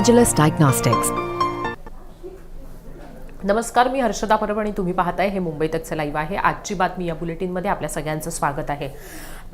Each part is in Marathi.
Agilus डायग्नॉस्टिक्स नमस्कार मी हर्षदा परब आणि तुम्ही पाहताय हे मुंबईतच लाईव्ह आहे. आजची बातमी या बुलेटिनमध्ये आपल्या सगळ्यांचं स्वागत आहे.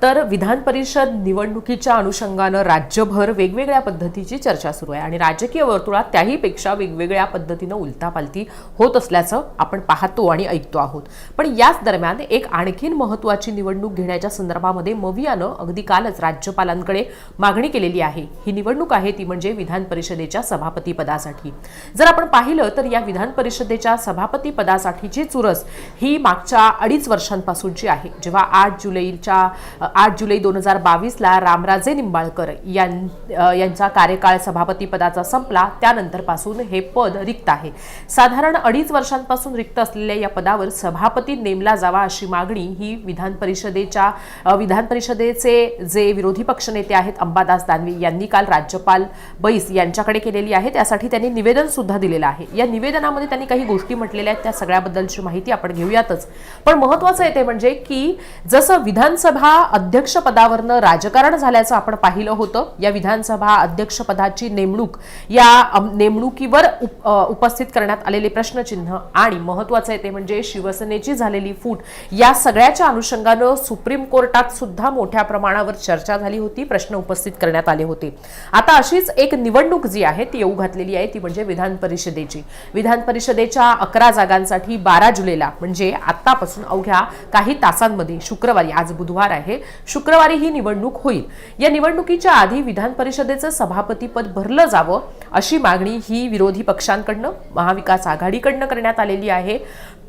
तर विधान परिषद निवडणुकीच्या अनुषंगानं राज्यभर वेगवेगळ्या पद्धतीची चर्चा सुरू आहे आणि राजकीय वर्तुळात त्याहीपेक्षा वेगवेगळ्या पद्धतीनं उलतापालती होत असल्याचं आपण पाहतो आणि ऐकतो आहोत. पण याच दरम्यान एक आणखीन महत्त्वाची निवडणूक घेण्याच्या संदर्भामध्ये मवियानं अगदी कालच राज्यपालांकडे मागणी केलेली आहे. ही निवडणूक आहे ती म्हणजे विधान परिषदेच्या सभापतीपदासाठी. जर आपण पाहिलं तर या विधान परिषदेच्या सभापतीपदासाठीची चुरस ही मागच्या अडीच वर्षांपासूनची आहे. जेव्हा आठ जुलैच्या आठ जुलै दोन हजार बावीसला रामराजे निंबाळकर यां यांचा कार्यकाळ सभापती पदाचा संपला. त्यानंतरपासून हे पद रिक्त आहे. साधारण अडीच वर्षांपासून रिक्त असलेल्या या पदावर सभापती नेमला जावा अशी मागणी ही विधान परिषदेच्या विधान परिषदेचे जे विरोधी पक्षनेते आहेत अंबादास दानवे यांनी काल राज्यपाल बैस यांच्याकडे केलेली आहे. त्यासाठी त्यांनी निवेदन सुद्धा दिलेलं आहे. या निवेदनामध्ये त्यांनी काही गोष्टी म्हटलेल्या आहेत. त्या सगळ्याबद्दलची माहिती आपण घेऊयातच. पण महत्वाचं येते म्हणजे की जसं विधानसभा अध्यक्षपदावरनं राजकारण झाल्याचं आपण पाहिलं होतं. या विधानसभा अध्यक्षपदाची नेमणूक या नेमणुकीवर उप- उपस्थित करण्यात आलेले प्रश्नचिन्ह आणि महत्वाचं आहे ते म्हणजे शिवसेनेची झालेली फूट या सगळ्याच्या अनुषंगानं सुप्रीम कोर्टात सुद्धा मोठ्या प्रमाणावर चर्चा झाली होती प्रश्न उपस्थित करण्यात आले होते. आता अशीच एक निवडणूक जी आहे ती येऊ घातलेली आहे ती म्हणजे विधान परिषदेची. विधान परिषदेच्या अकरा जागांसाठी बारा जुलैला म्हणजे आतापासून अवघ्या काही तासांमध्ये शुक्रवारी आज बुधवार आहे शुक्रवारी ही निवडणूक होईल. या निवडणुकीच्या आधी विधान परिषदेचं सभापतीपद भरलं जावं अशी मागणी ही विरोधी पक्षांकडनं महाविकास आघाडीकडनं करण्यात आलेली आहे.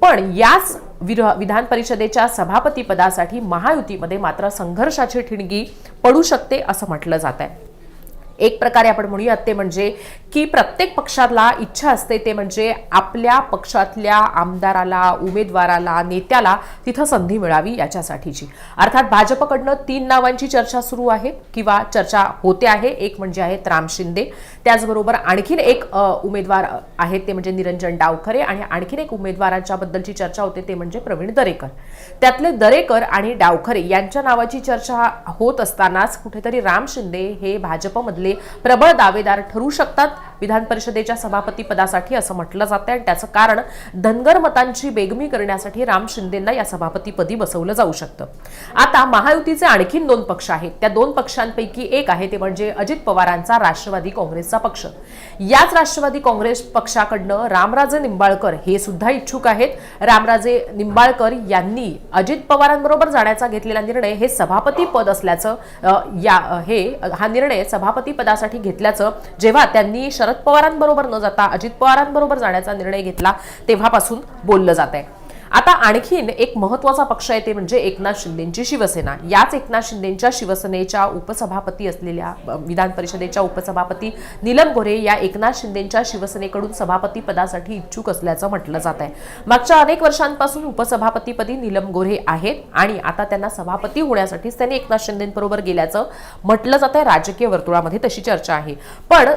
पण याच विधान परिषदेच्या सभापतीपदासाठी महायुतीमध्ये मात्र संघर्षाची ठिणगी पडू शकते असं म्हटलं जात आहे एक प्रकारे आपण म्हणूयात ते म्हणजे की प्रत्येक पक्षाला इच्छा असते ते म्हणजे आपल्या पक्षातल्या आमदाराला उमेदवाराला नेत्याला तिथं संधी मिळावी याच्यासाठीची. अर्थात भाजपकडनं तीन नावांची चर्चा सुरू आहे किंवा चर्चा होते आहे. एक म्हणजे आहेत राम शिंदे त्याचबरोबर आणखीन एक उमेदवार आहेत ते म्हणजे निरंजन डावखरे आणि आणखीन एक उमेदवारांच्या बद्दलची चर्चा होते ते म्हणजे प्रवीण दरेकर. त्यातले दरेकर आणि डावखरे यांच्या नावाची चर्चा होत असतानाच कुठेतरी राम शिंदे हे भाजपमधले प्रबळ दावेदार ठरू शकतात. विधान परिषदेच्या सभापती पदासाठी असं म्हटलं जातं आणि त्याचं कारण धनगर मतांची बेगमी करण्यासाठी राम शिंदेंना या सभापतीपदी बसवलं जाऊ शकतं. आता महायुतीचे आणखीन दोन पक्ष आहेत. त्या दोन पक्षांपैकी एक आहे ते म्हणजे अजित पवारांचा राष्ट्रवादी काँग्रेसचा पक्ष. याच राष्ट्रवादी काँग्रेस पक्षाकडनं रामराजे निंबाळकर हे सुद्धा इच्छुक आहेत. रामराजे निंबाळकर यांनी अजित पवारांबरोबर जाण्याचा घेतलेला निर्णय हे सभापती पद असल्याचं या हे हा निर्णय सभापती पदासाठी घेतल्याचं जेव्हा त्यांनी शरद पवारांबरोबर न जाता अजित पवारांबरोबर जाण्याचा निर्णय घेतला तेव्हापासून बोललं जात आहे आता आणखीन एक महत्त्वाचा पक्ष आहे ते म्हणजे एकनाथ शिंदेची शिवसेना. याच एकनाथ शिंदेच्या शिवसेनेच्या उपसभापती असलेल्या विधान परिषदेच्या उपसभापती नीलम गोरे या एकनाथ शिंदेच्या शिवसेनेकडून सभापती पदासाठी इच्छुक असल्याचं म्हटलं जात आहे. मागच्या अनेक वर्षांपासून उपसभापतीपदी नीलम गोरे आहेत आणि आता त्यांना सभापती होण्यासाठीच त्यांनी एकनाथ शिंदेबरोबर गेल्याचं म्हटलं जात आहे. राजकीय वर्तुळामध्ये तशी चर्चा आहे. पण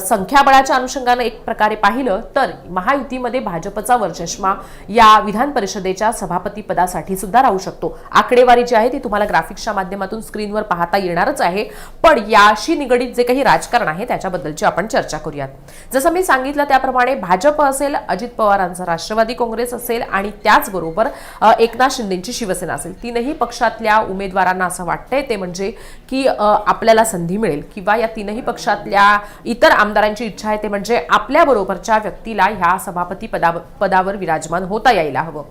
संख्याबळाच्या अनुषंगानं एक प्रकारे पाहिलं तर महायुतीमध्ये भाजपचा वर्चस्मा या विधान परिषदेच्या सभापती पदासाठी सुद्धा राहू शकतो. आकडेवारी जी आहे ती तुम्हाला ग्राफिक्सच्या माध्यमातून स्क्रीनवर पाहता येणारच आहे. पण याशी निगडीत जे काही राजकारण आहे त्याच्याबद्दलची आपण चर्चा करूयात. जसं मी सांगितलं त्याप्रमाणे भाजप असेल अजित पवारांचा राष्ट्रवादी काँग्रेस असेल आणि त्याचबरोबर एकनाथ शिंदेची शिवसेना असेल. तीनही पक्षातल्या उमेदवारांना असं वाटतंय ते म्हणजे की आपल्याला संधी मिळेल किंवा या तीनही पक्षातल्या इतर आमदारांची इच्छा आहे ते म्हणजे आपल्याबरोबरच्या व्यक्तीला ह्या सभापती पदा पदावर विराजमान होता यायला हवं.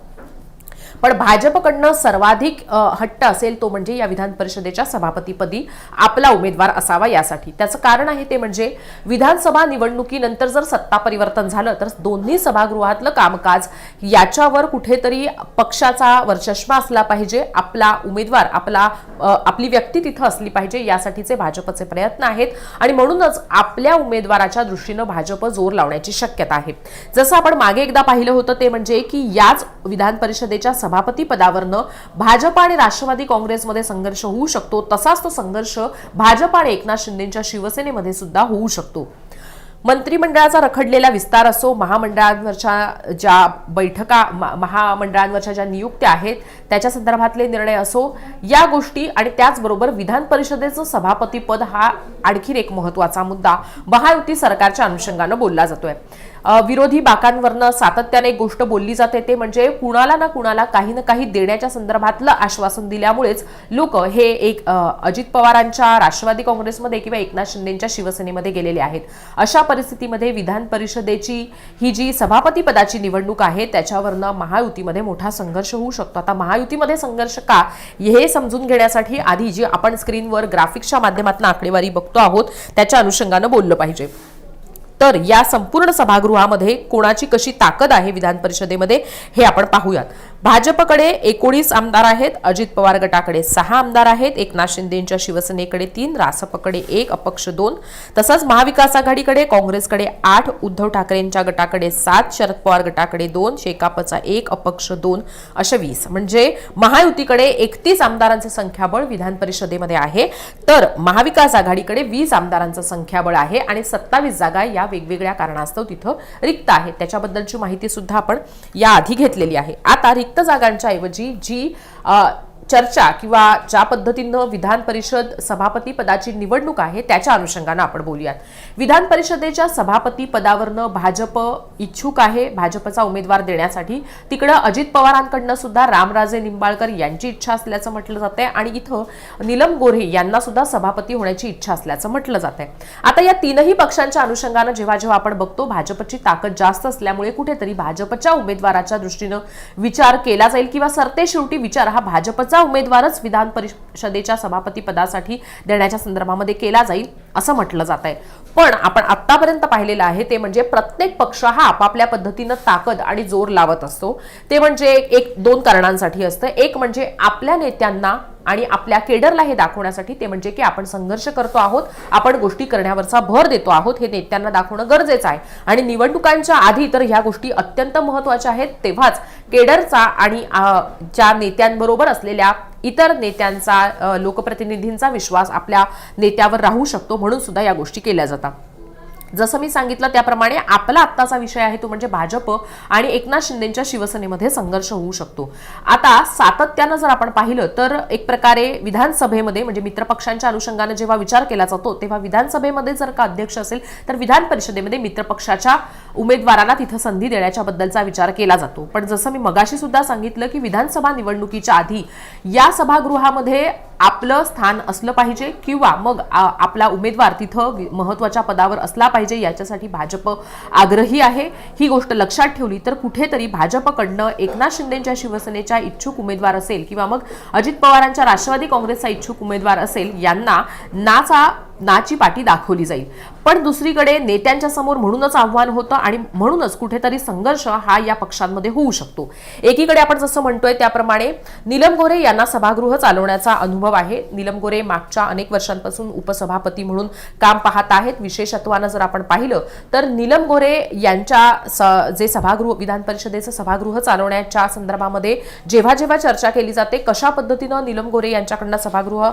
पण भाजपकडनं सर्वाधिक हट्ट असेल तो म्हणजे या विधान परिषदेच्या सभापतीपदी आपला उमेदवार असावा यासाठी. त्याचं कारण आहे ते म्हणजे विधानसभा निवडणुकीनंतर जर सत्ता परिवर्तन झालं तर दोन्ही सभागृहातलं कामकाज याच्यावर कुठेतरी पक्षाचा वर्चष्मा असला पाहिजे आपला उमेदवार आपला आपली व्यक्ती तिथं असली पाहिजे यासाठीचे भाजपचे प्रयत्न आहेत. आणि म्हणूनच आपल्या उमेदवाराच्या दृष्टीनं भाजप जोर लावण्याची शक्यता आहे. जसं आपण मागे एकदा पाहिलं होतं ते म्हणजे की याच विधान परिषदेच्या सभापती पदावरनं भाजप आणि राष्ट्रवादी काँग्रेसमध्ये संघर्ष होऊ शकतो. तसाच तो संघर्ष भाजप आणि एकनाथ शिंदेच्या शिवसेनेमध्ये सुद्धा होऊ शकतो. मंत्रिमंडळाचा रखडलेला विस्तार असो महामंडळांवरच्या ज्या बैठका महामंडळांवरच्या ज्या नियुक्त्या आहेत त्याच्या संदर्भातले निर्णय असो या गोष्टी आणि त्याचबरोबर विधान परिषदेचं सभापतीपद हा आणखीन एक महत्त्वाचा मुद्दा. महायुती सरकारच्या अनुषंगानं बोलला जातोय. विरोधी बाकांवरनं सातत्याने एक गोष्ट बोलली जाते ते म्हणजे कुणाला ना कुणाला काही ना काही देण्याच्या संदर्भातलं आश्वासन दिल्यामुळेच लोक हे एक अजित पवारांच्या राष्ट्रवादी काँग्रेसमध्ये किंवा एकनाथ शिंदेच्या शिवसेनेमध्ये गेलेले आहेत. अशा परिस्थितीमध्ये विधान परिषदेची ही जी सभापती पदाची निवडणूक आहे त्याच्यावरनं महायुतीमध्ये मोठा संघर्ष होऊ शकतो. आता महायुतीमध्ये संघर्ष का हे समजून घेण्यासाठी आधी जी आपण स्क्रीनवर ग्राफिक्सच्या माध्यमातून आकडेवारी बघतो आहोत त्याच्या अनुषंगानं बोललं पाहिजे. तर या संपूर्ण सभागृहामध्ये कोणाची कशी ताकद आहे विधान परिषदेमध्ये हे आपण पाहूयात. भाजपकडे एकोणीस आमदार आहेत अजित पवार गटाकडे सहा आमदार आहेत एकनाथ शिंदेच्या शिवसेनेकडे तीन रासपकडे एक अपक्ष दोन. तसंच महाविकास आघाडीकडे काँग्रेसकडे आठ उद्धव ठाकरेंच्या गटाकडे सात शरद पवार गटाकडे दोन शेकापचा एक अपक्ष दोन असे वीस. म्हणजे महायुतीकडे एकतीस आमदारांचं संख्याबळ विधान परिषदेमध्ये आहे. तर महाविकास आघाडीकडे वीस आमदारांचं संख्याबळ आहे आणि सत्तावीस जागा या वेगवेगळ्या कारणास्तव तिथं रिक्त आहेत. त्याच्याबद्दलची माहिती सुद्धा आपण याआधी घेतलेली आहे. आता रिक्त जागांच्या ऐवजी जी चर्चा किंवा ज्या पद्धतीनं विधान परिषद सभापती पदाची निवडणूक आहे त्याच्या अनुषंगानं आपण बोलूयात. विधान परिषदेच्या सभापती पदावरनं भाजप इच्छुक आहे भाजपचा उमेदवार देण्यासाठी. तिकडं अजित पवारांकडनं सुद्धा रामराजे निंबाळकर यांची इच्छा असल्याचं म्हटलं जातंय आणि इथं नीलम गोऱ्हे यांना सुद्धा सभापती होण्याची इच्छा असल्याचं म्हटलं जात आहे आता या तीनही पक्षांच्या अनुषंगानं जेव्हा जेव्हा आपण बघतो भाजपची ताकद जास्त असल्यामुळे कुठेतरी भाजपच्या उमेदवाराच्या दृष्टीनं विचार केला जाईल किंवा सरते शेवटी विचार हा भाजपचा उमेदवारच विधान परिषदेच्या सभापती पदासाठी देण्याच्या संदर्भामध्ये केला जाईल असं म्हटलं जात आहे. पण आपण आतापर्यंत पाहिलेलं आहे ते म्हणजे प्रत्येक पक्ष हा आपापल्या पद्धतीनं ताकद आणि जोर लावत असतो. ते म्हणजे एक दोन कारणांसाठी असतं. एक म्हणजे आपल्या नेत्यांना आणि आपल्या केडरला हे दाखवण्यासाठी ते म्हणजे की आपण संघर्ष करतो आहोत आपण गोष्टी करण्यावरचा भर देतो आहोत हे नेत्यांना दाखवणं गरजेचं आहे. आणि निवडणुकांच्या आधी तर ह्या गोष्टी अत्यंत महत्त्वाच्या आहेत. तेव्हाच केडरचा आणि ज्या नेत्यांबरोबर असलेल्या इतर नेत्यांचा लोकप्रतिनिधींचा विश्वास आपल्या नेत्यावर राहू शकतो म्हणून सुद्धा या गोष्टी केल्या जातात. जसं मी सांगितलं त्याप्रमाणे आपला आत्ताचा विषय आहे तो म्हणजे भाजप आणि एकनाथ शिंदेच्या शिवसेनेमध्ये संघर्ष होऊ शकतो. आता सातत्यानं जर आपण पाहिलं तर एक प्रकारे विधानसभेमध्ये म्हणजे मित्रपक्षांच्या अनुषंगाने जेव्हा विचार केला जातो तेव्हा विधानसभेमध्ये जर का अध्यक्ष असेल तर विधान परिषदेमध्ये मित्रपक्षाच्या उमेदवाराला तिथं संधी देण्याच्या बद्दलचा विचार केला जातो. पण जसं मी मगाशी सुद्धा सांगितलं की विधानसभा निवडणुकीच्या आधी या सभागृहामध्ये आपलं स्थान असलं पाहिजे किंवा मग आपला उमेदवार तिथं महत्त्वाच्या पदावर असला पाहिजे. पाहिजे याच्यासाठी भाजप आग्रही आहे. ही गोष्ट लक्षात ठेवली तर कुठेतरी भाजपकडनं एकनाथ शिंदेच्या शिवसेनेच्या इच्छुक उमेदवार असेल किंवा मग अजित पवारांच्या राष्ट्रवादी काँग्रेसचा इच्छुक उमेदवार असेल यांना नाचा नाची पाठी दाखवली जाईल. पण दुसरीकडे नेत्यांच्या समोर म्हणूनच आव्हान होतं आणि म्हणूनच कुठेतरी संघर्ष हा या पक्षांमध्ये होऊ शकतो. एकीकडे आपण जसं म्हणतोय त्याप्रमाणे नीलम गोरे यांना सभागृह चालवण्याचा अनुभव आहे. नीलम गोरे मागच्या अनेक वर्षांपासून उपसभापती म्हणून काम पाहत आहेत. विशेषत्वानं जर आपण पाहिलं तर नीलम गोरे यांच्या स- जे सभागृह विधान परिषदेचं सभागृह चालवण्याच्या संदर्भामध्ये जेव्हा जेव्हा चर्चा केली जाते कशा पद्धतीनं नीलम गोरे यांच्याकडनं सभागृह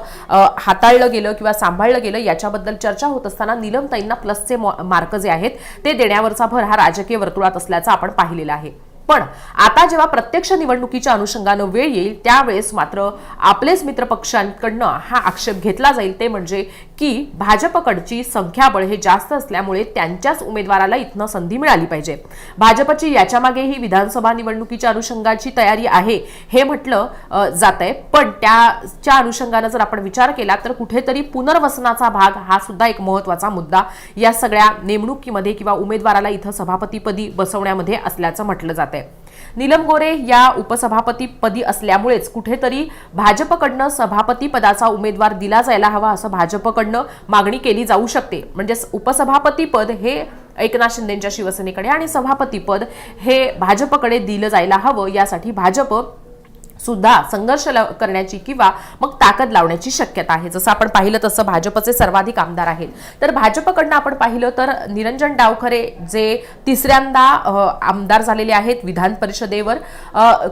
हाताळलं गेलं किंवा सांभाळलं गेलं याच्याबद्दल चर्चा होत असताना नीलमताईंना प्लसचे मार्क जे आहेत ते देण्यावरचा भर हा राजकीय वर्तुळात असल्याचं आपण पाहिलेलं आहे. पण आता जेव्हा प्रत्यक्ष निवडणुकीच्या अनुषंगानं वेळ येईल त्यावेळेस मात्र आपलेच मित्रपक्षांकडनं हा आक्षेप घेतला जाईल. ते म्हणजे की भाजपकडची संख्याबळ हे जास्त असल्यामुळे त्यांच्याच उमेदवाराला इथनं संधी मिळाली पाहिजे. भाजपची याच्यामागे ही विधानसभा निवडणुकीच्या अनुषंगाची तयारी आहे हे म्हटलं जात आहे पण त्याच्या अनुषंगानं जर आपण विचार केला तर कुठेतरी पुनर्वसनाचा भाग हा सुद्धा एक महत्त्वाचा मुद्दा या सगळ्या नेमणुकीमध्ये किंवा उमेदवाराला इथं सभापतीपदी बसवण्यामध्ये असल्याचं म्हटलं जातं आहे नीलम गोरे या उपसभापती पदी असल्यामुळेच कुठेतरी भाजपकडनं सभापती पदाचा उमेदवार दिला जायला हवा असं भाजपकडनं मागणी केली जाऊ शकते. म्हणजे उपसभापती पद हे एकनाथ शिंदेच्या शिवसेनेकडे आणि सभापती पद हे भाजपकडे दिलं जायला हवं यासाठी भाजप सुद्धा संघर्ष करण्याची किंवा मग ताकद लावण्याची शक्यता आहे. जसं आपण पाहिलं तसं भाजपचे सर्वाधिक आमदार आहेत. तर भाजपकडनं आपण पाहिलं तर निरंजन डावखरे जे तिसऱ्यांदा आमदार झालेले आहेत विधान परिषदेवर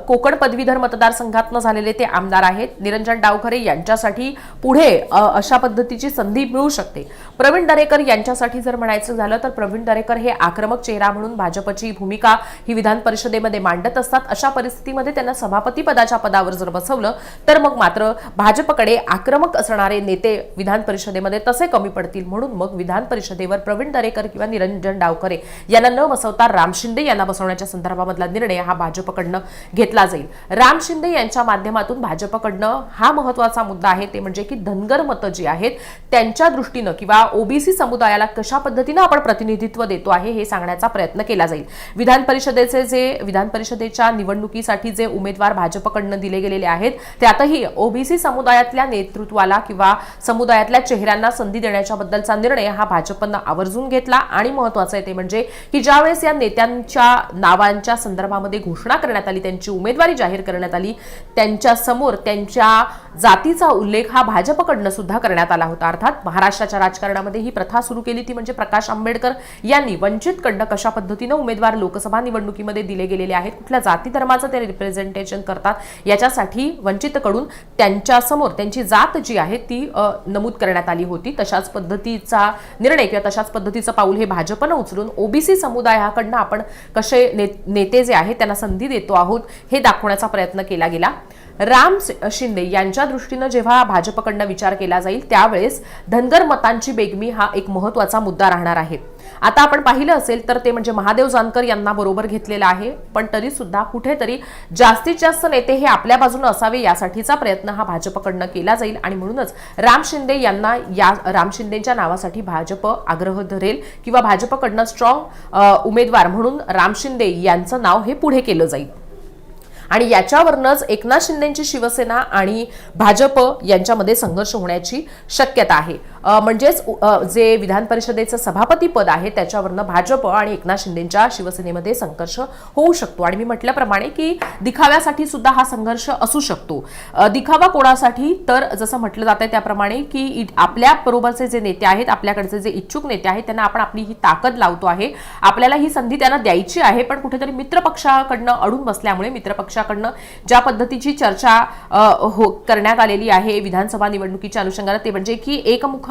कोकण पदवीधर मतदारसंघातनं झालेले ते आमदार आहेत. निरंजन डावखरे यांच्यासाठी पुढे अशा पद्धतीची संधी मिळू शकते. प्रवीण दरेकर यांच्यासाठी जर म्हणायचं झालं तर प्रवीण दरेकर हे आक्रमक चेहरा म्हणून भाजपची भूमिका ही विधान परिषदेमध्ये मांडत असतात. अशा परिस्थितीमध्ये त्यांना सभापती पदाच्या पदावर जर बसवलं तर मग मात्र भाजपकडे आक्रमक असणारे नेते विधान परिषदेमध्ये तसे कमी पडतील म्हणून मग विधान परिषदेवर प्रवीण दरेकर किंवा निरंजन डावकरे यांना न बसवता राम शिंदे यांना बसवण्याच्या संदर्भामधला निर्णय हा भाजपकडनं घेतला जाईल. राम शिंदे यांच्या माध्यमातून भाजपकडनं हा महत्त्वाचा मुद्दा आहे ते म्हणजे की धनगर मतं जी आहेत त्यांच्या दृष्टीनं किंवा ओबीसी समुदायाला कशा पद्धतीनं आपण प्रतिनिधित्व देतो आहे हे सांगण्याचा प्रयत्न केला जाईल. विधान परिषदेचे जे विधान परिषदेच्या निवडणुकीसाठी जे उमेदवार भाजपकडनं दिले गेलेले आहेत. त्यातही ओबीसी समुदायातल्या नेतृत्वाला किंवा समुदायातल्या चेहऱ्यांना संधी देण्याच्या बद्दलचा निर्णय हा भाजपनं आवर्जून घेतला. आणि महत्वाचं आहे ते म्हणजे की ज्यावेळेस या नेत्यांच्या नावांच्या संदर्भामध्ये घोषणा करण्यात आली त्यांची उमेदवारी जाहीर करण्यात आली त्यांच्यासमोर त्यांच्या जातीचा उल्लेख हा भाजपकडनं सुद्धा करण्यात आला होता. अर्थात महाराष्ट्राच्या राजकारणामध्ये ही प्रथा सुरू केली ती म्हणजे प्रकाश आंबेडकर यांनी वंचितकडनं कशा पद्धतीनं उमेदवार लोकसभा निवडणुकीमध्ये दिले गेलेले आहेत कुठल्या जाती धर्माचं ते रिप्रेझेंटेशन करतात याच्यासाठी वंचितकडून त्यांच्यासमोर त्यांची जात जी आहे ती नमूद करण्यात आली होती. तशाच पद्धतीचा निर्णय किंवा तशाच पद्धतीचं पाऊल हे भाजपनं उचलून ओबीसी समुदायाकडनं आपण कसे ने- नेते जे आहेत त्यांना संधी देतो आहोत हे दाखवण्याचा प्रयत्न केला गेला. राम शिंदे यांच्या दृष्टीनं जेव्हा भाजपकडनं विचार केला जाईल त्यावेळेस धनगर मतांची बेगमी हा एक महत्त्वाचा मुद्दा राहणार आहे. आता आपण पाहिलं असेल तर ते म्हणजे महादेव जानकर यांना बरोबर घेतलेलं आहे पण तरी सुद्धा कुठेतरी जास्तीत जास्त नेते हे आपल्या बाजूने असावे यासाठीचा प्रयत्न हा भाजपकडनं केला जाईल आणि म्हणूनच राम शिंदे यांना या राम शिंदेच्या नावासाठी भाजप आग्रह धरेल किंवा भाजपकडनं स्ट्रॉंग उमेदवार म्हणून राम शिंदे यांचं नाव हे पुढे केलं जाईल. आणि याच्यावरनच एकनाथ शिंदेची शिवसेना आणि भाजप यांच्यामध्ये संघर्ष होण्याची शक्यता आहे. म्हणजेच जे विधान परिषदेचं सभापतीपद आहे त्याच्यावरनं भाजप आणि एकनाथ शिंदेच्या शिवसेनेमध्ये संघर्ष होऊ शकतो. आणि मी म्हटल्याप्रमाणे की दिखाव्यासाठी सुद्धा हा संघर्ष असू शकतो. दिखावा कोणासाठी? तर जसं म्हटलं जात आहे त्याप्रमाणे की इ- आपल्या बरोबरचे जे नेते आहेत आपल्याकडचे जे इच्छुक नेते आहेत त्यांना आपण आपली ही ताकद लावतो आहे. आपल्याला ही संधी त्यांना द्यायची आहे पण कुठेतरी मित्रपक्षाकडनं अडून बसल्यामुळे मित्रपक्षाकडनं ज्या पद्धतीची चर्चा हो करण्यात आलेली आहे विधानसभा निवडणुकीच्या अनुषंगाने ते म्हणजे की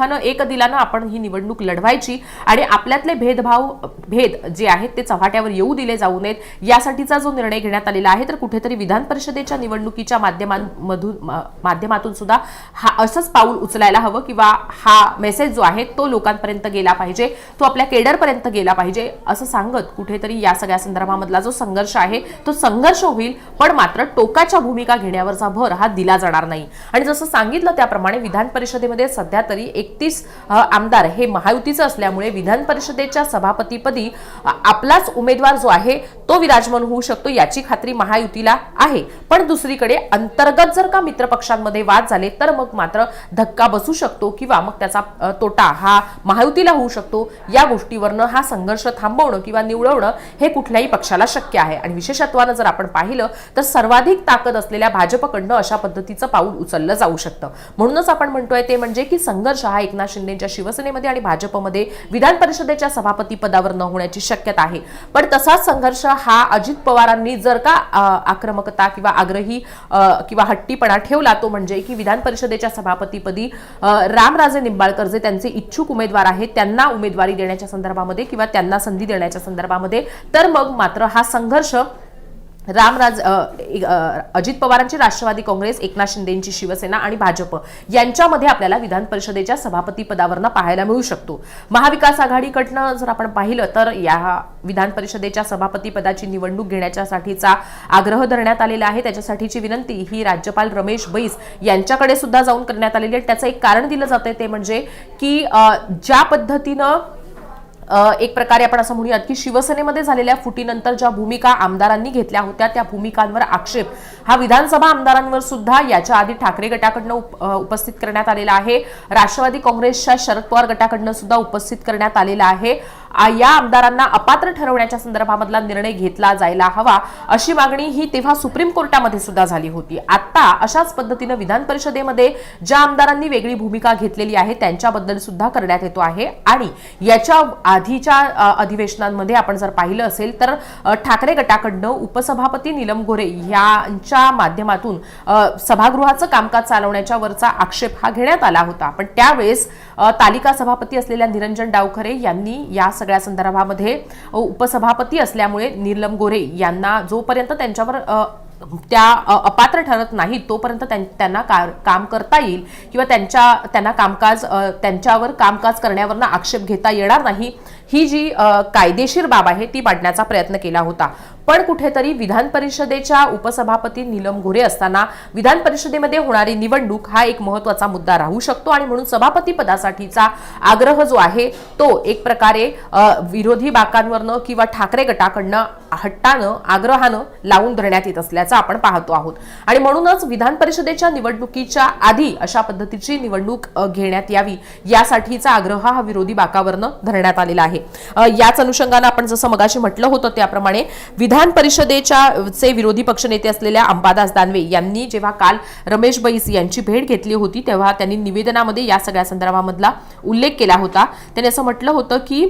समूहानं एक दिलानं आपण ही निवडणूक लढवायची आणि आपल्यातले भेदभाव भेद जे आहेत ते चव्हाट्यावर येऊ दिले जाऊ नयेत यासाठीचा जो निर्णय घेण्यात आलेला आहे तर कुठेतरी विधान परिषदेच्या निवडणुकीच्या माध्यमांमधून माध्यमातून सुद्धा हा असंच पाऊल उचलायला हवं किंवा हा मेसेज जो आहे तो लोकांपर्यंत गेला पाहिजे तो आपल्या केडरपर्यंत गेला पाहिजे असं सांगत कुठेतरी या सगळ्या संदर्भामधला जो संघर्ष आहे तो संघर्ष होईल पण मात्र टोकाच्या भूमिका घेण्यावरचा भर हा दिला जाणार नाही. आणि जसं सांगितलं त्याप्रमाणे विधान परिषदेमध्ये सध्या तरी एक एकतीस आमदार हे महायुतीचं असल्यामुळे विधान परिषदेच्या सभापतीपदी आपलाच उमेदवार जो आहे तो विराजमान होऊ शकतो याची खात्री महायुतीला आहे. पण दुसरीकडे अंतर्गत जर का मित्रपक्षांमध्ये वाद झाले तर मग मात्र धक्का बसू शकतो किंवा मग त्याचा तोटा हा महायुतीला होऊ शकतो. या गोष्टीवरनं हा संघर्ष थांबवणं किंवा निवडवणं हे कुठल्याही पक्षाला शक्य आहे. आणि विशेषत्वानं जर आपण पाहिलं तर सर्वाधिक ताकद असलेल्या भाजपकडनं अशा पद्धतीचं पाऊल उचललं जाऊ शकतं. म्हणूनच आपण म्हणतोय ते म्हणजे की संघर्ष हा एकनाथ शिंदेच्या शिवसेनेमध्ये आणि भाजपमध्ये विधान परिषदेच्या सभापती पदावर न होण्याची शक्यता आहे. पण तसाच संघर्ष हा अजित पवारांनी जर का आक्रमकता किंवा आग्रही किंवा हट्टीपणा ठेवला तो म्हणजे की विधान परिषदेच्या सभापतीपदी रामराजे निंबाळकर जे त्यांचे इच्छुक उमेदवार आहेत त्यांना उमेदवारी देण्याच्या संदर्भामध्ये किंवा त्यांना संधी देण्याच्या संदर्भामध्ये तर मग मात्र हा संघर्ष रामराज एक, अजित पवारांची राष्ट्रवादी काँग्रेस एकनाथ शिंदेची शिवसेना आणि भाजप यांच्यामध्ये आपल्याला विधान परिषदेच्या सभापती पदावरनं पाहायला मिळू शकतो. महाविकास आघाडीकडनं जर आपण पाहिलं तर या विधान परिषदेच्या सभापती पदाची निवडणूक घेण्याच्यासाठीचा आग्रह धरण्यात आलेला आहे. त्याच्यासाठीची विनंती ही राज्यपाल रमेश बैस यांच्याकडे सुद्धा जाऊन करण्यात आलेली आहे. त्याचं एक कारण दिलं जातंय ते म्हणजे की ज्या पद्धतीनं एक प्रकारे आपण असं म्हणूयात की शिवसेनेमध्ये झालेल्या फुटीनंतर ज्या भूमिका आमदारांनी घेतल्या होत्या त्या भूमिकांवर आक्षेप हा विधानसभा आमदारांवर सुद्धा याच्या आधी ठाकरे गटाकडनं उप- उपस्थित करण्यात आलेला आहे. राष्ट्रवादी काँग्रेसच्या शरद पवार गटाकडनं सुद्धा उपस्थित करण्यात आलेला आहे. या आमदारांना अपात्र ठरवण्याच्या संदर्भामधला निर्णय घेतला जायला हवा अशी मागणी ही तेव्हा सुप्रीम कोर्टामध्ये सुद्धा झाली होती. आता अशाच पद्धतीनं विधान परिषदेमध्ये ज्या आमदारांनी वेगळी भूमिका घेतलेली आहे त्यांच्याबद्दल सुद्धा करण्यात येतो आहे आणि याच्या आधीच्या अधिवेशनांमध्ये आपण जर पाहिलं असेल तर ठाकरे गटाकडनं उपसभापती नीलम गोरे यांच्या माध्यमातून सभागृहाचं कामकाज चालवण्याच्या वरचा आक्षेप हा घेण्यात आला होता. पण त्यावेळेस तालिका सभापती असलेल्या निरंजन डावखरे यांनी या सगळ्या संदर्भामध्ये उपसभापती असल्यामुळे नीलम गोरे यांना जोपर्यंत त्यांच्यावर त्या अपात्र ठरत नाहीत तोपर्यंत त्यां- त्यांना का- काम करता येईल किंवा त्यांच्या त्यांना कामकाज त्यांच्यावर कामकाज करण्यावरनं आक्षेप घेता येणार नाही ही जी कायदेशीर बाब आहे ती पाडण्याचा प्रयत्न केला होता. पण कुठेतरी विधान परिषदेच्या उपसभापती नीलम गोरे असताना विधान परिषदेमध्ये होणारी निवडणूक हा एक महत्त्वाचा मुद्दा राहू शकतो आणि म्हणून सभापती पदासाठीचा आग्रह जो आहे तो एक प्रकारे विरोधी बाकांवरनं किंवा ठाकरे गटाकडनं हट्टानं आग्रहानं लावून धरण्यात येत असल्याचं आपण पाहतो आहोत. आणि म्हणूनच विधान परिषदेच्या निवडणुकीच्या आधी अशा पद्धतीची निवडणूक घेण्यात यावी यासाठीचा आग्रह हा विरोधी बाकावरनं धरण्यात आलेला आहे. याच अनुषंगानं आपण जसं मगाशी म्हटलं होतं त्याप्रमाणे विधान विधान परिषदेच्या चे विरोधी पक्षनेते असलेल्या अंबादास दानवे यांनी जेव्हा काल रमेश बैस यांची भेट घेतली होती तेव्हा त्यांनी निवेदनामध्ये या सगळ्या संदर्भामधला उल्लेख केला होता. त्यांनी असं म्हटलं होतं की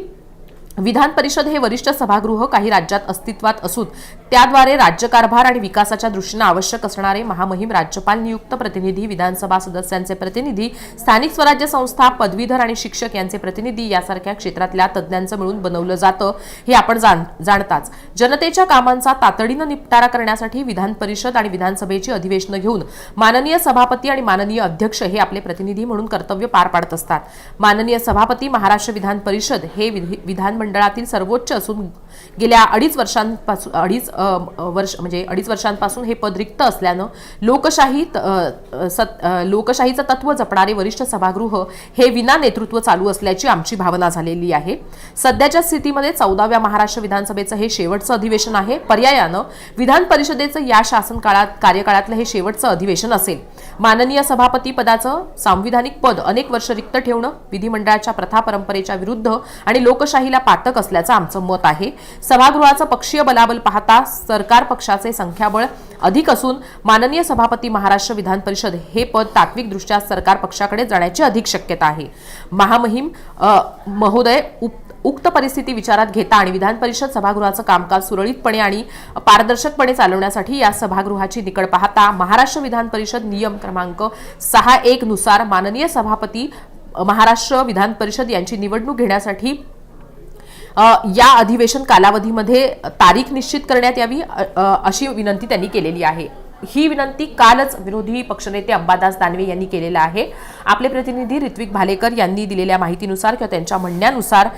विधान परिषद हे वरिष्ठ सभागृह काही राज्यात अस्तित्वात असून त्याद्वारे राज्यकारभार आणि विकासाच्या दृष्टीनं आवश्यक असणारे महामहिम राज्यपाल नियुक्त प्रतिनिधी विधानसभा सदस्यांचे प्रतिनिधी स्थानिक स्वराज्य संस्था पदवीधर आणि शिक्षक यांचे प्रतिनिधी यासारख्या क्षेत्रातल्या तज्ज्ञांचं मिळून बनवलं जातं हे आपण जाण जाणताच. जनतेच्या कामांचा तातडीनं निपटारा करण्यासाठी विधान परिषद आणि विधानसभेची अधिवेशनं घेऊन माननीय सभापती आणि माननीय अध्यक्ष हे आपले प्रतिनिधी म्हणून कर्तव्य पार पाडत असतात. माननीय सभापती महाराष्ट्र विधान परिषद हे विधानमंडळातील सर्वोच्च असून गेल्या अडीच वर्षांपासून अडीच वर्ष म्हणजे अडीच वर्षांपासून हे पद रिक्त असल्यानं लोकशाही सत- लोकशाहीचं तत्व जपणारे वरिष्ठ सभागृह हे विना नेतृत्व चालू असल्याची आमची भावना झालेली आहे. सध्याच्या स्थितीमध्ये चौदाव्या महाराष्ट्र विधानसभेचं हे शेवटचं अधिवेशन आहे. पर्यायानं विधान परिषदेचं या शासन काळात कार्यकाळातलं हे शेवटचं अधिवेशन असेल. माननीय सभापती पदाचं सांविधानिक पद अनेक वर्ष रिक्त ठेवणं विधिमंडळाच्या प्रथा परंपरेच्या विरुद्ध आणि लोकशाहीला पातक असल्याचं आमचं मत आहे. सभागृहाचं पक्षीय बलाबल पाहता सरकार पक्षाचे संख्याबळ अधिक असून माननीय सभापती महाराष्ट्र विधान परिषद हे पद तात्विकदृष्ट्या सरकार पक्षाकडे जाण्याची अधिक शक्यता आहे. महामहिम महोदय उप उक्त परिस्थिती विचारात घेता आणि विधान परिषद सभागृहाचं कामकाज सुरळीतपणे आणि पारदर्शकपणे चालवण्यासाठी या सभागृहाची निकड पाहता महाराष्ट्र विधान परिषद नियम क्रमांक सहा एक नुसार माननीय सभापती महाराष्ट्र विधान परिषद यांची निवडणूक घेण्यासाठी या अधिवेशन कालावधीमध्ये तारीख निश्चित करण्यात यावी अशी विनंती त्यांनी केलेली आहे. ही विनंती कालच विरोधी पक्षनेते अंबादास दानवे यांनी केलेला आहे. आपले प्रतिनिधी ऋत्विक भालेकर यांनी दिलेल्या माहितीनुसार किंवा त्यांच्या म्हणण्यानुसार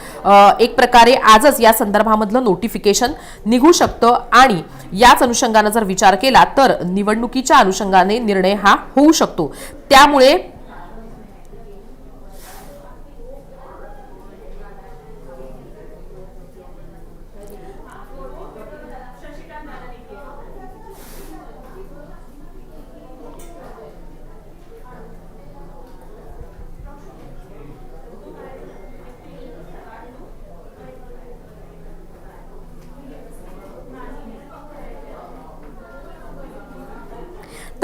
एक प्रकारे आजच या संदर्भामधलं नोटिफिकेशन निघू शकतं आणि याच अनुषंगानं जर विचार केला तर निवडणुकीच्या अनुषंगाने निर्णय हा होऊ शकतो. त्यामुळे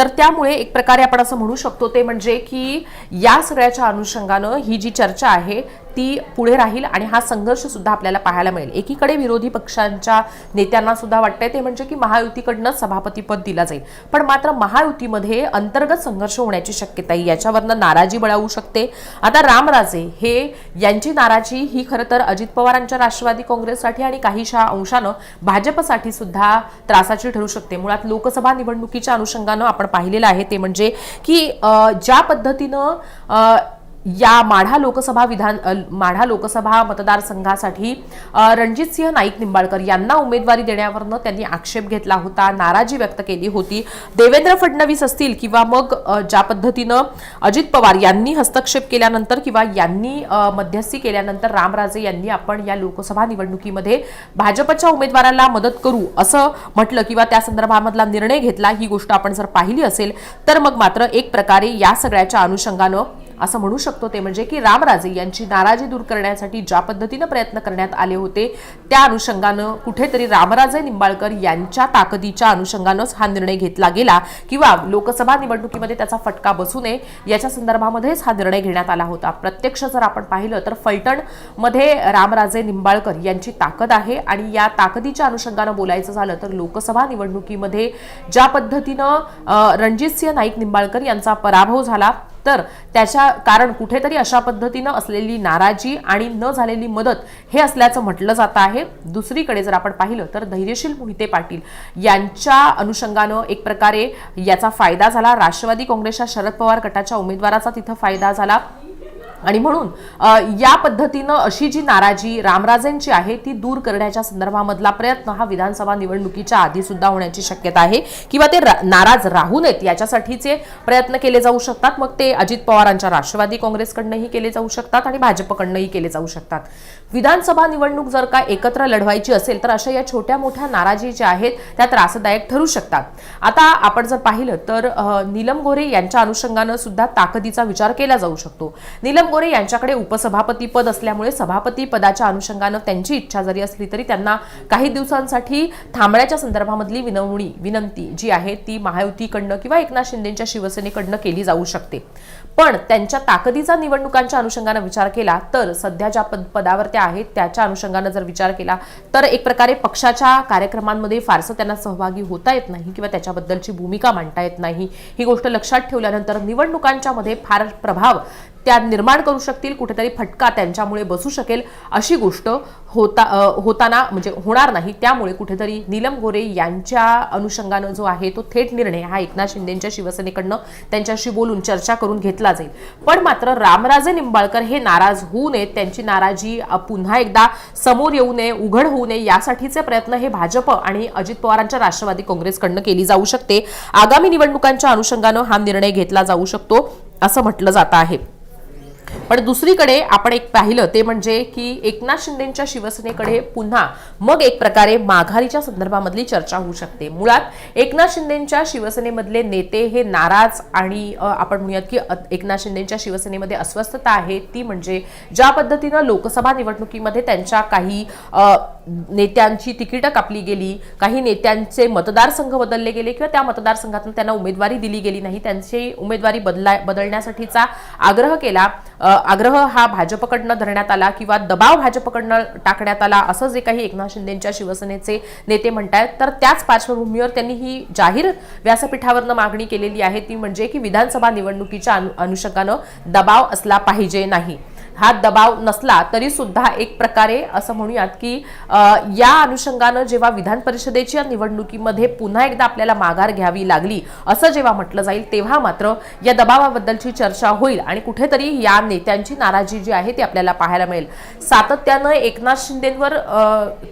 तर त्यामुळे एक प्रकारे आपण असं म्हणू शकतो ते म्हणजे की या सगळ्याच्या अनुषंगानं ही जी चर्चा आहे ती पुढे राहील आणि हा संघर्ष सुद्धा आपल्याला पाहायला मिळेल. एकीकडे विरोधी पक्षांच्या नेत्यांना सुद्धा वाटतंय ते म्हणजे की महायुतीकडनं सभापतीपद दिला जाईल. पण मात्र महायुतीमध्ये अंतर्गत संघर्ष होण्याची शक्यता आहे. याच्यावरनं नाराजी बळावू शकते. आता रामराजे हे यांची नाराजी ही खरं तर अजित पवारांच्या राष्ट्रवादी काँग्रेससाठी आणि काहीशा अंशानं भाजपसाठी सुद्धा त्रासाची ठरू शकते. मुळात लोकसभा निवडणुकीच्या अनुषंगानं आपण पाहिलेलं आहे ते म्हणजे की ज्या पद्धतीनं या माढा लोकसभा विधान माढा लोकसभा मतदारसंघासाठी रणजित रणजितसिंह नाईक निंबाळकर यांना उमेदवारी देण्यावरनं त्यांनी आक्षेप घेतला होता नाराजी व्यक्त केली होती. देवेंद्र फडणवीस असतील किंवा मग ज्या पद्धतीनं अजित पवार यांनी हस्तक्षेप केल्यानंतर किंवा यांनी मध्यस्थी केल्यानंतर रामराजे यांनी आपण या लोकसभा निवडणुकीमध्ये भाजपच्या उमेदवाराला मदत करू असं म्हटलं किंवा त्या संदर्भामधला निर्णय घेतला ही गोष्ट आपण जर पाहिली असेल तर मग मात्र एक प्रकारे या सगळ्याच्या अनुषंगानं असं म्हणू शकतो ते म्हणजे की रामराजे यांची नाराजी दूर करण्यासाठी ज्या पद्धतीनं प्रयत्न करण्यात आले होते त्या अनुषंगानं कुठेतरी रामराजे निंबाळकर यांच्या ताकदीच्या अनुषंगानंच हा निर्णय घेतला गेला किंवा लोकसभा निवडणुकीमध्ये त्याचा फटका बसू नये याच्या संदर्भामध्येच हा निर्णय घेण्यात आला होता. प्रत्यक्ष जर आपण पाहिलं तर फलटणमध्ये रामराजे निंबाळकर यांची ताकद आहे आणि या ताकदीच्या अनुषंगानं बोलायचं झालं तर लोकसभा निवडणुकीमध्ये ज्या पद्धतीनं रणजितसिंह नाईक निंबाळकर यांचा पराभव झाला तर त्याच्या कारण कुठेतरी अशा पद्धतीनं असलेली नाराजी आणि न झालेली मदत हे असल्याचं म्हटलं जात आहे. दुसरीकडे जर आपण पाहिलं तर धैर्यशील मोहिते पाटील यांच्या अनुषंगानं एक प्रकारे याचा फायदा झाला. राष्ट्रवादी काँग्रेसच्या शरद पवार गटाच्या उमेदवाराचा तिथं फायदा झाला. आणि म्हणून या पद्धतीनं अशी जी नाराजी रामराजेंची आहे ती दूर करण्याच्या संदर्भामधला प्रयत्न हा विधानसभा निवडणुकीच्या आधी सुद्धा होण्याची शक्यता आहे. किंवा ते रा- नाराज राहू नयेत याच्यासाठीचे प्रयत्न केले जाऊ शकतात. मग ते अजित पवारांच्या राष्ट्रवादी काँग्रेसकडनंही केले जाऊ शकतात आणि भाजपकडनंही केले जाऊ शकतात. विधानसभा निवडणूक जर का एकत्र लढवायची असेल तर अशा या छोट्या मोठ्या नाराजी ज्या आहेत त्या त्रासदायक ठरू शकतात. आता आपण जर पाहिलं तर नीलम गोरे यांच्या अनुषंगानं सुद्धा ताकदीचा विचार केला जाऊ शकतो. नीलम गोरे यांच्याकडे उपसभापती पद असल्यामुळे सभापती पदाच्या अनुषंगानं त्यांची इच्छा जरी असली तरी त्यांना काही दिवसांसाठी थांबण्याच्या संदर्भामधली विनवणी विनंती जी आहे ती महायुतीकडनं किंवा एकनाथ शिंदेच्या शिवसेनेकडनं केली जाऊ शकते. पण त्यांच्या ताकदीचा निवडणुकांच्या अनुषंगानं विचार केला तर सध्या ज्या पद पदावर त्या आहेत त्याच्या अनुषंगानं जर विचार केला तर एक प्रकारे पक्षाच्या कार्यक्रमांमध्ये फारसं त्यांना सहभागी होता येत नाही किंवा त्याच्याबद्दलची भूमिका मांडता येत नाही. ही गोष्ट लक्षात ठेवल्यानंतर निवडणुकांच्या मध्ये फार प्रभाव त्या निर्माण करू शकतील कुठेतरी फटका त्यांच्यामुळे बसू शकेल अशी गोष्ट होता होताना म्हणजे होणार नाही. त्यामुळे कुठेतरी नीलम गोरे यांच्या अनुषंगानं जो आहे तो थेट निर्णय हा एकनाथ शिंदेच्या शिवसेनेकडनं त्यांच्याशी बोलून चर्चा करून घेतला जाईल. पण मात्र रामराजे निंबाळकर हे नाराज होऊ नयेत. त्यांची नाराजी पुन्हा एकदा समोर येऊ नये उघड होऊ नये यासाठीचे प्रयत्न हे भाजप आणि अजित पवारांच्या राष्ट्रवादी काँग्रेसकडनं केली जाऊ शकते. आगामी निवडणुकांच्या अनुषंगानं हा निर्णय घेतला जाऊ शकतो असं म्हटलं जात आहे. पण दुसरीकडे आपण एक पाहिलं ते म्हणजे की एकनाथ शिंदेच्या शिवसेनेकडे पुन्हा मग एक प्रकारे माघारीच्या संदर्भामधली चर्चा होऊ शकते. मुळात एकनाथ शिंदेच्या शिवसेनेमधले नेते हे नाराज आणि आपण म्हणूयात की एकनाथ शिंदेच्या शिवसेनेमध्ये अस्वस्थता आहे ती म्हणजे ज्या पद्धतीनं लोकसभा निवडणुकीमध्ये त्यांच्या काही नेत्यांची तिकीटं कापली गेली काही नेत्यांचे मतदारसंघ बदलले गेले किंवा त्या मतदारसंघातून त्यांना उमेदवारी दिली गेली नाही त्यांची उमेदवारी बदला बदलण्यासाठीचा आग्रह केला आग्रह हा भाजपकडनं धरण्यात आला किंवा दबाव भाजपकडनं टाकण्यात आला असं जे काही एकनाथ शिंदेच्या शिवसेनेचे नेते म्हणतायत तर त्याच पार्श्वभूमीवर त्यांनी ही जाहीर व्यासपीठावरनं मागणी केलेली आहे. ती म्हणजे की विधानसभा निवडणुकीच्या अनु- अनुषंगानं दबाव असला पाहिजे नाही. हा दबाव नसला तरी सुद्धा एक प्रकारे असं म्हणूयात की या अनुषंगानं जेव्हा विधान परिषदेच्या निवडणुकीमध्ये पुन्हा एकदा आपल्याला माघार घ्यावी लागली असं जेव्हा म्हटलं जाईल तेव्हा मात्र या दबावाबद्दलची चर्चा होईल आणि कुठेतरी या नेत्यांची नाराजी जी आहे ती आपल्याला पाहायला मिळेल. सातत्यानं एकनाथ शिंदेवर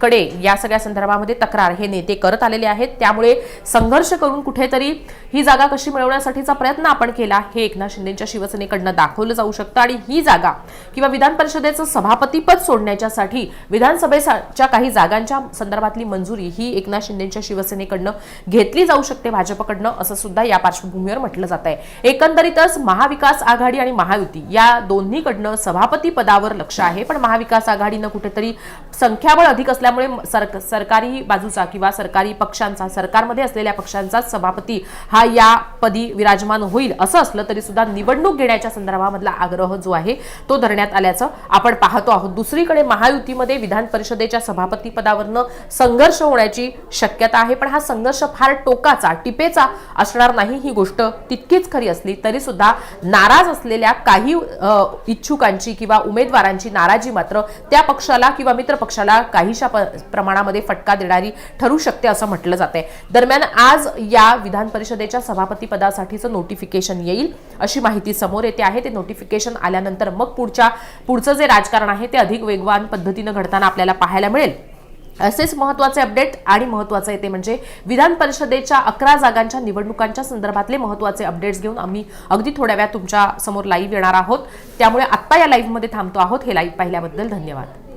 कडे या सगळ्या संदर्भामध्ये तक्रार हे नेते करत आलेले आहेत. त्यामुळे संघर्ष करून कुठेतरी ही जागा कशी मिळवण्यासाठीचा प्रयत्न आपण केला हे एकनाथ शिंदेच्या शिवसेनेकडनं दाखवलं जाऊ शकतं आणि ही जागा किंवा विधान परिषदेचं सभापतीपद सोडण्याच्यासाठी विधानसभेच्या काही जागांच्या संदर्भातली मंजुरी ही एकनाथ शिंदेच्या शिवसेनेकडनं घेतली जाऊ शकते भाजपकडनं असं सुद्धा या पार्श्वभूमीवर म्हटलं जात आहे. एकंदरीतच महाविकास आघाडी आणि महायुती या दोन्हीकडनं सभापती पदावर लक्ष आहे पण महाविकास आघाडीनं कुठेतरी संख्याबळ अधिक असल्यामुळे सरक सरकारी बाजूचा किंवा सरकारी पक्षांचा सरकारमध्ये असलेल्या पक्षांचा सभापती हा या पदी विराजमान होईल असं असलं तरी सुद्धा निवडणूक घेण्याच्या संदर्भामधला आग्रह जो आहे तो धरण्यात आल्याचं आपण पाहतो आहोत. दुसरीकडे महायुतीमध्ये विधान परिषदेच्या सभापती पदावरनं संघर्ष होण्याची शक्यता आहे पण हा संघर्ष फार टोकाचा टिपेचा असणार नाही ही गोष्ट तितकीच खरी असली तरी सुद्धा नाराज असलेल्या काही इच्छुकांची किंवा उमेदवारांची नाराजी मात्र त्या पक्षाला किंवा मित्र पक्षाला काहीशा प्रमाणामध्ये फटका देणारी ठरू शकते असं म्हटलं जाते दरम्यान आज या विधान परिषदेच्या सभापती पदासाठीचं नोटिफिकेशन येईल अशी माहिती समोर येते आहे. ते नोटिफिकेशन आल्यानंतर मग पुढच्या पुढचं जे राजकारण आहे ते अधिक वेगवान पद्धतीनं घडताना आपल्याला पाहायला मिळेल. असेच महत्त्वाचे अपडेट आणि महत्वाचं येते म्हणजे विधान परिषदेच्या अकरा जागांच्या निवडणुकांच्या संदर्भातले महत्त्वाचे अपडेट्स घेऊन आम्ही अगदी थोड्या वेळात तुमच्यासमोर लाईव्ह येणार आहोत. त्यामुळे आत्ता या लाईव्हमध्ये थांबतो आहोत. हे लाईव्ह पाहिल्याबद्दल धन्यवाद.